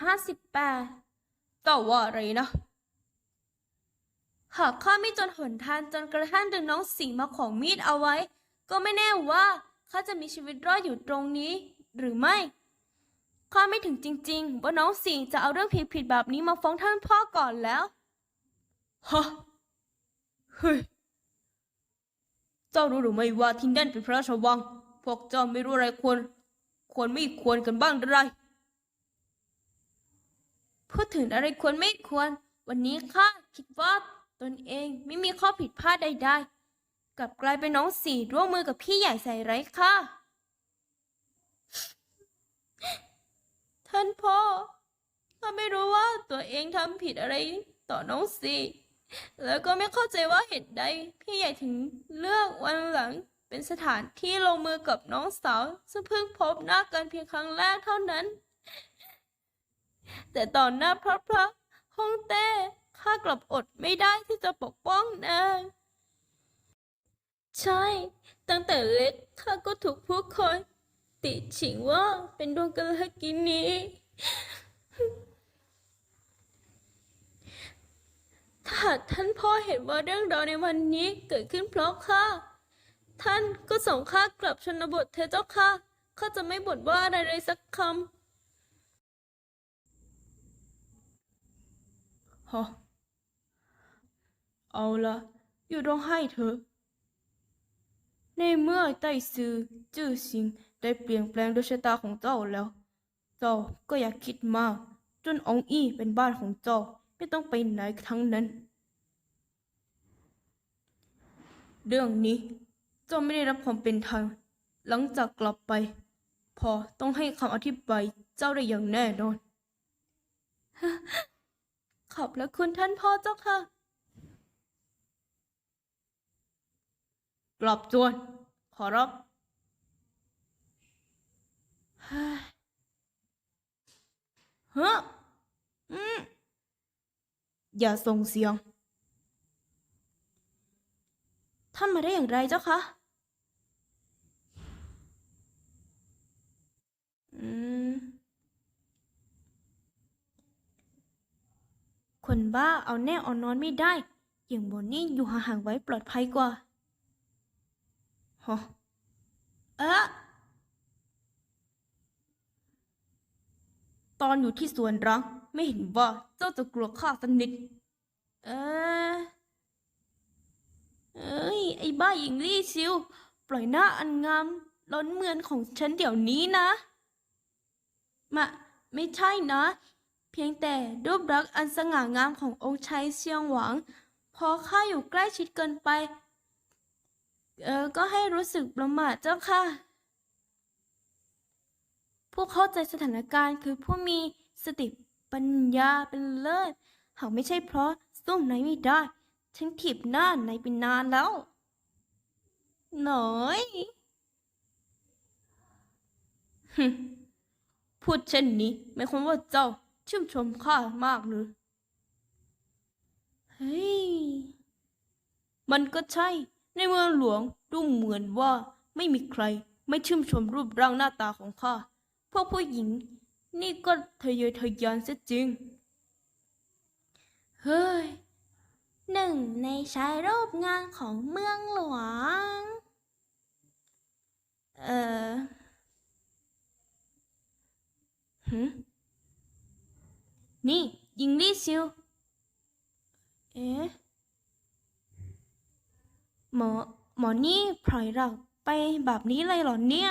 ห้าสิบแปดเจ้าว่าอะไรนะ หากข้าไม่จนหนทางจนกระทั่งดึงน้องสีมาของมีดเอาไว้ ก็ไม่แน่ว่าข้าจะมีชีวิตรอดอยู่ตรงนี้ หรือไม่ข้าไม่ถึงจริง ๆ ว่าน้องสีจะเอาเรื่องผิดๆแบบนี้มาฟ้องท่านพ่อก่อนแล้วฮะเฮ้ยเจ้ารู้หรือไม่ว่าที่นั่นเป็นพระราชวัง พวกเจ้าไม่รู้อะไรควร ควรไม่ควรกันบ้างหรือไร พูดถึงอะไรควรไม่ควร วันนี้ข้าคิดว่าตนเองไม่มีข้อผิดพลาดใดๆ กลับกลายเป็นน้องสี่ร่วมมือกับพี่ใหญ่ใส่ไร้ค่าท่านพ่อข้าไม่รู้ว่าตัวเองทำผิดอะไรต่อน้องสี่แล้วก็ไม่เข้าใจว่าเหตุใดพี่ใหญ่ถึงเลือกวันหลังเป็นสถานที่ลงมือกับน้องสาว ซึ่งเพิ่งพบหน้ากันเพียงครั้งแรกเท่านั้น แต่ตอนหน้าพระพระฮ่องเต้ข้ากลับอดไม่ได้ที่จะปกป้องนางใช่ ตั้งแต่เล็กข้าก็ถูกผู้คน ติฉิงว่าเป็นดวงกะลกินีถ้าหากท่านพ่อเห็นว่าเรื่องราวในวันนี้เกิดขึ้นเพราะข้าท่านก็ส่งข้ากลับชนบทเถอเจ้าค่ะข้าจะไม่บ่นว่าอะไรเลยสักคำ ฮะเอาละอยู่ร้องไห้เถอะในเมื่อไต้ซือจื้อซิงได้เปลี่ยนแปลงดวงชะตาของเจ้าแล้ว เจ้าก็อย่าคิดมาก จนอองอี้เป็นบ้านของเจ้าไม่ต้องไปไหนทั้งนั้น เรื่องนี้เจ้าไม่ได้รับความเป็นธรรมหลังจากกลับไป พอต้องให้คำอธิบายเจ้าได้อย่างแน่นอน ขอบพระคุณท่านพ่อเจ้าค่ะ กลับจวน ขอรับฮ้ยเฮ้ออืมอย่าส่งเสียงท่านมาได้อย่างไรเจ้าคะ อืม คนบ้าเอาแน่เอานอนไม่ได้ อย่างบนนี่อยู่ห่างๆไว้ปลอดภัยกว่าฮะเอ๊ะตอนอยู่ที่สวนรังไม่เห็นว่าเจ้าจะกลัวข้าสนิดเออเอ้ย ไอ้บ้าหญิงลี่ชิว ปล่อยหน้าอันงามล้นเมือนของฉันเดี๋ยวนี้นะมะไม่ใช่นะ เพียงแต่รูปลักษณ์อันสง่างามขององค์ชายเชียงหวัง พอข้าอยู่ใกล้ชิดเกินไป เออก็ให้รู้สึกประหม่าเจ้าค่ะ ผู้เข้าใจสถานการณ์คือผู้มีสติปัญญาเป็นเลิศ หากไม่ใช่เพราะสู้ไหนไม่ได้ ฉันถีบหน้าไหนเป็นนานแล้ว หน่อยพูดเช่นนี้หมายความว่าเจ้า ชื่นชมข้ามากหรือเฮ้ย มันก็ใช่ ในเมืองหลวงดูเหมือนว่าไม่มีใครไม่ชื่นชมรูปร่างหน้าตาของข้า พวกผู้หญิง นี่ก็ทะเยอทะยานเสียจริง เฮ้ย หนึ่งในชายรูปงานของเมืองหลวง เอ่อหืม นี่ ยิงลี่ซิว เอ๊ะ หมอ หมอนี่ปล่อยเราไปแบบนี้เลยเหรอเนี่ย